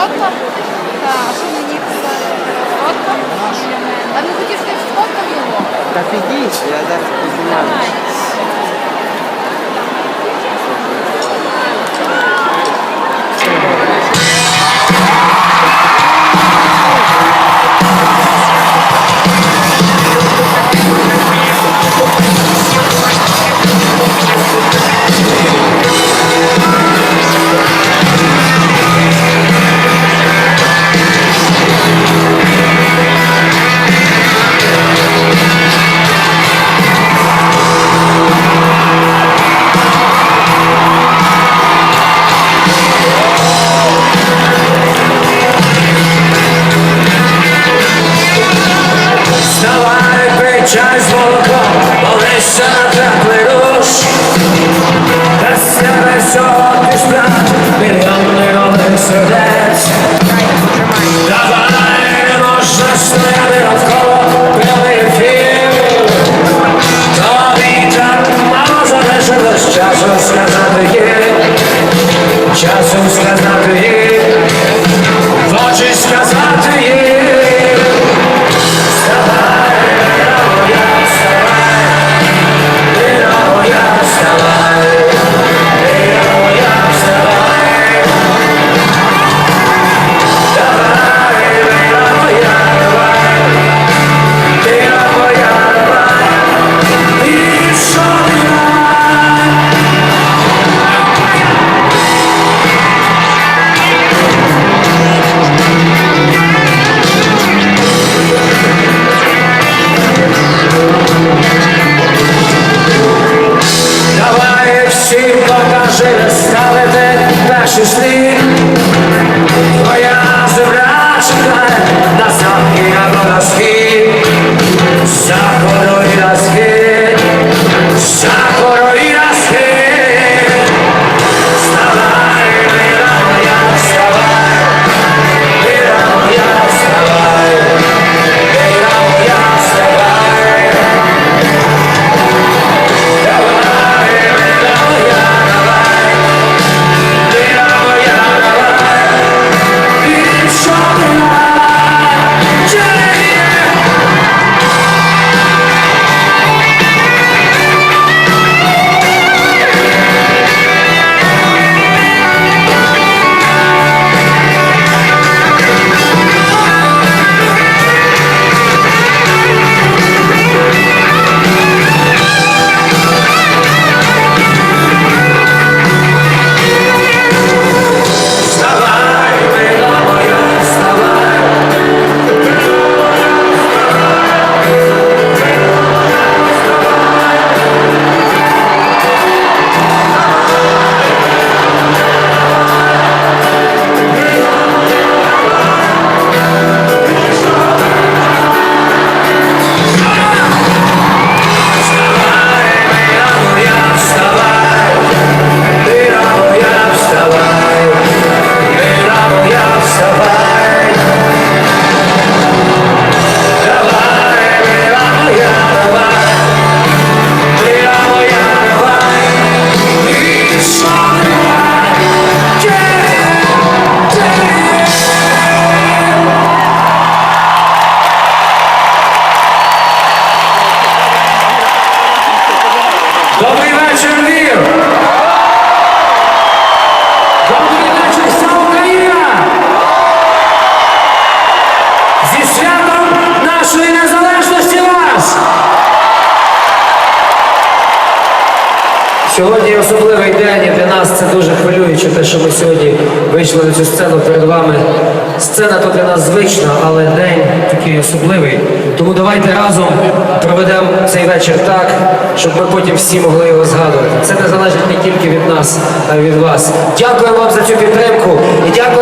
Скоттом. А що мені писали? Скоттом? А ну хотів сказати Скоттом його? Та підіть, я зараз познімаю. Себе всього ти справ, мільйон сердець. Часу сказати їй, часу сказати сказати їй. Ashes free. Добрий вечір, Львів! Добрий вечір, вся Україна! Зі святом нашої незалежності вас! Сьогодні особливий день і для нас це дуже хвилююче, те, що ми сьогодні вийшли на цю сцену перед вами. Сцена то для нас звична, але день такий особливий. Тому давайте разом проведемо цей вечір так, щоб ми потім всі могли його згадувати. Це не залежить не тільки від нас, а й від вас. Дякую вам за цю підтримку і дякую.